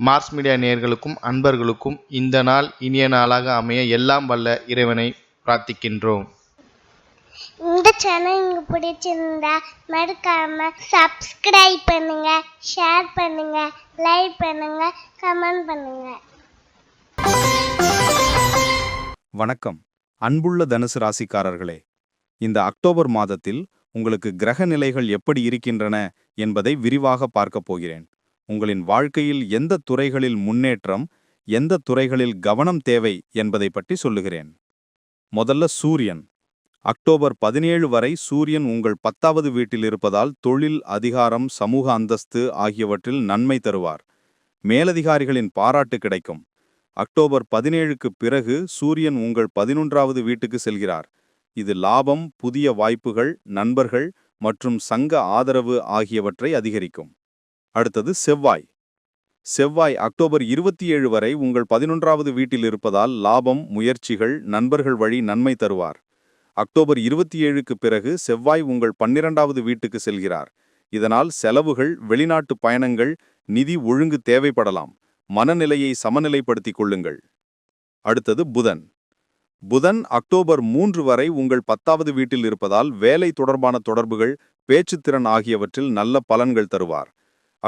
Mars media நேயர்களுக்கும் அன்பர்களுக்கும் இந்த நாள் இனிய நாளாக அமைய எல்லாம் வல்ல இறைவனை பிரார்த்திக்கின்றோம். இந்த சேனல் உங்களுக்கு பிடிச்சிருந்தா மறக்காம சப்ஸ்கிரைப் பண்ணுங்க ஷேர் பண்ணுங்க லைக் பண்ணுங்க கமெண்ட் பண்ணுங்க. வணக்கம். அன்புள்ள தனுசு ராசிக்காரர்களே இந்த அக்டோபர் மாதத்தில் உங்களுக்கு கிரக நிலைகள் எப்படி இருக்கின்றன என்பதை விரிவாக பார்க்கப் போகிறேன். உங்களின் வாழ்க்கையில் எந்த துறைகளில் முன்னேற்றம் எந்த துறைகளில் கவனம் தேவை என்பதை பற்றி சொல்லுகிறேன். முதல்ல சூரியன். அக்டோபர் பதினேழு வரை சூரியன் உங்கள் பத்தாவது வீட்டில் இருப்பதால் தொழில் அதிகாரம் சமூக அந்தஸ்து ஆகியவற்றில் நன்மை தருவார். மேலதிகாரிகளின் பாராட்டு கிடைக்கும். அக்டோபர் பதினேழுக்கு பிறகு சூரியன் உங்கள் பதினொன்றாவது வீட்டுக்கு செல்கிறார். இது லாபம் புதிய வாய்ப்புகள் நண்பர்கள் மற்றும் சங்க ஆதரவு ஆகியவற்றை அதிகரிக்கும். அடுத்தது செவ்வாய். செவ்வாய் அக்டோபர் இருபத்தி ஏழு வரை உங்கள் பதினொன்றாவது வீட்டில் இருப்பதால் லாபம் முயற்சிகள் நண்பர்கள் வழி நன்மை தருவார். அக்டோபர் இருபத்தி ஏழுக்கு பிறகு செவ்வாய் உங்கள் பன்னிரண்டாவது வீட்டுக்கு செல்கிறார். இதனால் செலவுகள் வெளிநாட்டு பயணங்கள் நிதி ஒழுங்கு தேவைப்படலாம். மனநிலையை சமநிலைப்படுத்திக் கொள்ளுங்கள். அடுத்தது புதன். புதன் அக்டோபர் மூன்று வரை உங்கள் பத்தாவது வீட்டில் இருப்பதால் வேலை தொடர்பான தொடர்புகள் பேச்சுத்திறன் ஆகியவற்றில் நல்ல பலன்கள் தருவார்.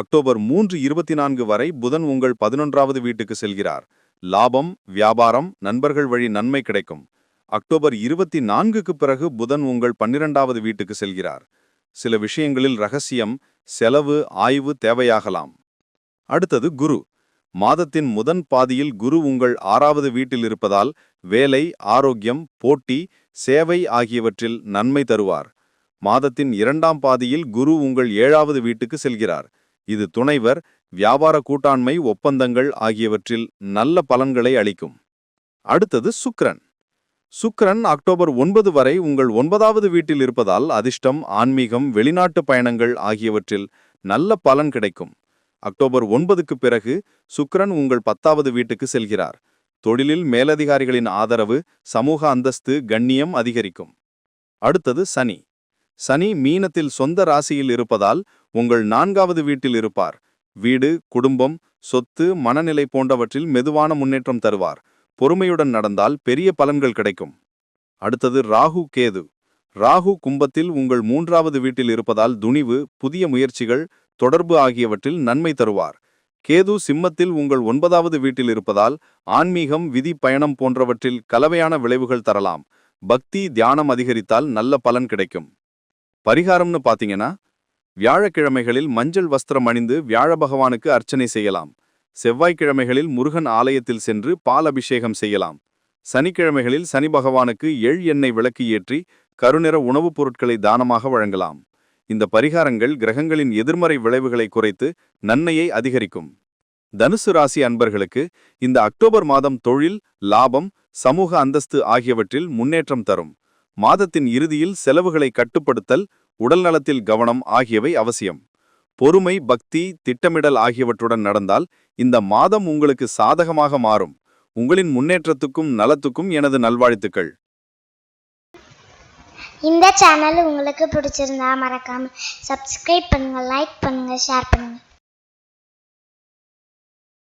அக்டோபர் மூன்று இருபத்தி நான்கு வரை புதன் உங்கள் பதினொன்றாவது வீட்டுக்கு செல்கிறார். லாபம் வியாபாரம் நண்பர்கள் வழி நன்மை கிடைக்கும். அக்டோபர் இருபத்தி நான்குக்கு பிறகு புதன் உங்கள் பன்னிரண்டாவது வீட்டுக்கு செல்கிறார். சில விஷயங்களில் ரகசியம் செலவு ஆய்வு தேவையாகலாம். அடுத்தது குரு. மாதத்தின் முதன் பாதியில் குரு உங்கள் ஆறாவது வீட்டில் இருப்பதால் வேலை ஆரோக்கியம் போட்டி சேவை ஆகியவற்றில் நன்மை தருவார். மாதத்தின் இரண்டாம் பாதியில் குரு உங்கள் ஏழாவது வீட்டுக்கு செல்கிறார். இது துணைவர் வியாபார கூட்டாண்மை ஒப்பந்தங்கள் ஆகியவற்றில் நல்ல பலன்களை அளிக்கும். அடுத்தது சுக்ரன் சுக்ரன் அக்டோபர் ஒன்பது வரை உங்கள் ஒன்பதாவது வீட்டில் இருப்பதால் அதிர்ஷ்டம் ஆன்மீகம் வெளிநாட்டு பயணங்கள் ஆகியவற்றில் நல்ல பலன் கிடைக்கும். அக்டோபர் ஒன்பதுக்கு பிறகு சுக்ரன் உங்கள் பத்தாவது வீட்டுக்கு செல்கிறார். தொழிலில் மேலதிகாரிகளின் ஆதரவு சமூக அந்தஸ்து கண்ணியம் அதிகரிக்கும். அடுத்தது சனி. சனி மீனத்தில் சொந்த ராசியில் இருப்பதால் உங்கள் நான்காவது வீட்டில் இருப்பார். வீடு குடும்பம் சொத்து மனநிலை போன்றவற்றில் மெதுவான முன்னேற்றம் தருவார். பொறுமையுடன் நடந்தால் பெரிய பலன்கள் கிடைக்கும். அடுத்தது ராகு கேது. ராகு கும்பத்தில் உங்கள் மூன்றாவது வீட்டில் இருப்பதால் துணிவு புதிய முயற்சிகள் தொடர்பு ஆகியவற்றில் நன்மை தருவார். கேது சிம்மத்தில் உங்கள் ஒன்பதாவது வீட்டில் இருப்பதால் ஆன்மீகம் விதி பயணம் போன்றவற்றில் கலவையான விளைவுகள் தரலாம். பக்தி தியானம் அதிகரித்தால் நல்ல பலன் கிடைக்கும். பரிகாரம்னு பாத்தீங்கன்னா வியாழக்கிழமைகளில் மஞ்சள் வஸ்திரம் அணிந்து வியாழ பகவானுக்கு அர்ச்சனை செய்யலாம். செவ்வாய்க்கிழமைகளில் முருகன் ஆலயத்தில் சென்று பால் அபிஷேகம் செய்யலாம். சனிக்கிழமைகளில் சனி பகவானுக்கு எள் எண்ணெய் விளக்கு ஏற்றி கருநிற உணவுப் பொருட்களை தானமாக வழங்கலாம். இந்த பரிகாரங்கள் கிரகங்களின் எதிர்மறை விளைவுகளை குறைத்து நன்மையை அதிகரிக்கும். தனுசு ராசி அன்பர்களுக்கு இந்த அக்டோபர் மாதம் தொழில் லாபம் சமூக அந்தஸ்து ஆகியவற்றில் முன்னேற்றம் தரும். மாதத்தின் இறுதியில் செலவுகளை கட்டுப்படுத்தல் உடல்நலத்தில் கவனம் ஆகியவை அவசியம். பொறுமை பக்தி திட்டமிடல் ஆகியவற்றுடன் நடந்தால் இந்த மாதம் உங்களுக்கு சாதகமாக மாறும். உங்களின் முன்னேற்றத்துக்கும் நலத்துக்கும் எனது நல்வாழ்த்துக்கள். இந்த சேனல் உங்களுக்கு பிடிச்சிருந்தா மறக்காம சப்ஸ்கிரைப் பண்ணுங்க லைக் பண்ணுங்க ஷேர் பண்ணுங்க.